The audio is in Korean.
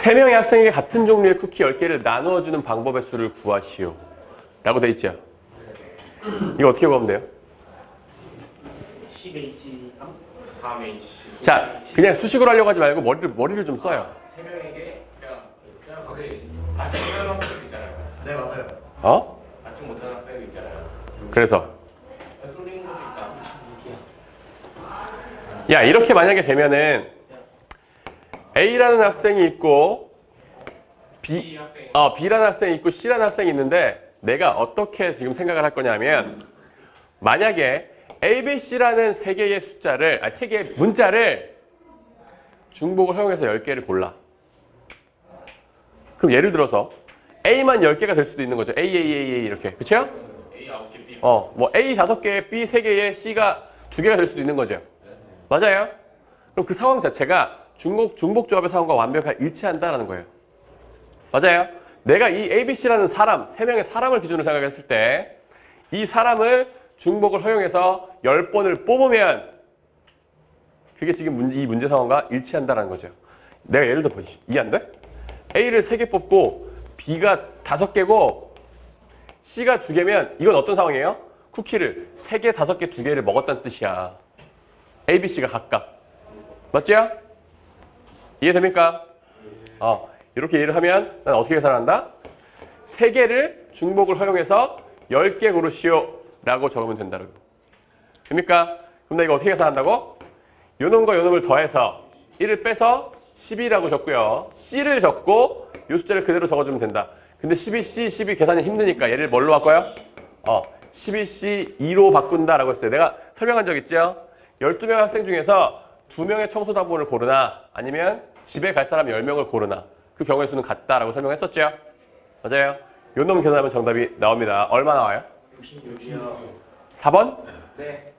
3명의 학생에게 같은 종류의 쿠키 10개를 나누어 주는 방법의 수를 구하시오. 라고 돼 있죠. 이거 어떻게 구하면 돼요? 10H 3 3H. 자, 그냥 수식으로 하려고 하지 말고 머리를 머리를 좀 써요. 세 명에게 그냥 그냥 거기 아직 못하는 학생도 있잖아요. 네 맞아요 어? 아직 못하는 학생도 있잖아요. 그래서 쏠리는 것도 있다. 야, 이렇게 만약에 되면은 A라는 학생이 있고 B 어, B라는 학생이 있고 C라는 학생이 있는데 내가 어떻게 지금 생각을 할 거냐면 만약에 A, B, C라는 세 개의 숫자를 아니 세 개의 문자를 중복을 허용해서 10개를 골라. 그럼 예를 들어서 A만 10개가 될 수도 있는 거죠. A, A, A, A 이렇게. 그렇죠? A 9개 B 어, 뭐 A 5개에 B 3개에 C가 2개가 될 수도 있는 거죠. 맞아요? 그럼 그 상황 자체가 중복, 중복 조합의 상황과 완벽하게 일치한다라는 거예요. 맞아요? 내가 이 ABC라는 사람, 세 명의 사람을 기준으로 생각했을 때 이 사람을 중복을 허용해서 10번을 뽑으면 그게 지금 문제, 이 문제 상황과 일치한다는 거죠. 내가 예를 들어 보시 이해 안 돼? A를 3개 뽑고 B가 5개고 C가 2개면 이건 어떤 상황이에요? 쿠키를 3개, 5개, 2개를 먹었다는 뜻이야. A, B, C가 각각. 맞죠? 이해됩니까? 어, 이렇게 이해를 하면 난 어떻게 계산한다? 3개를 중복을 허용해서 10개 고르시오 라고 적으면 된다고. 됩니까? 그럼 나 이거 어떻게 계산한다고? 요 놈과 요 놈을 더해서 1을 빼서 10이라고 적고요. C를 적고 요 숫자를 그대로 적어주면 된다. 근데 12C, 12 계산이 힘드니까 얘를 뭘로 바꿔요? 어, 12C 2로 바꾼다라고 했어요. 내가 설명한 적 있죠? 12명 학생 중에서 2명의 청소당번을 고르나 아니면 집에 갈 사람 10명을 고르나 그 경우의 수는 같다라고 설명했었죠? 맞아요. 요 놈 계산하면 정답이 나옵니다. 얼마 나와요? 66이요 4번? 네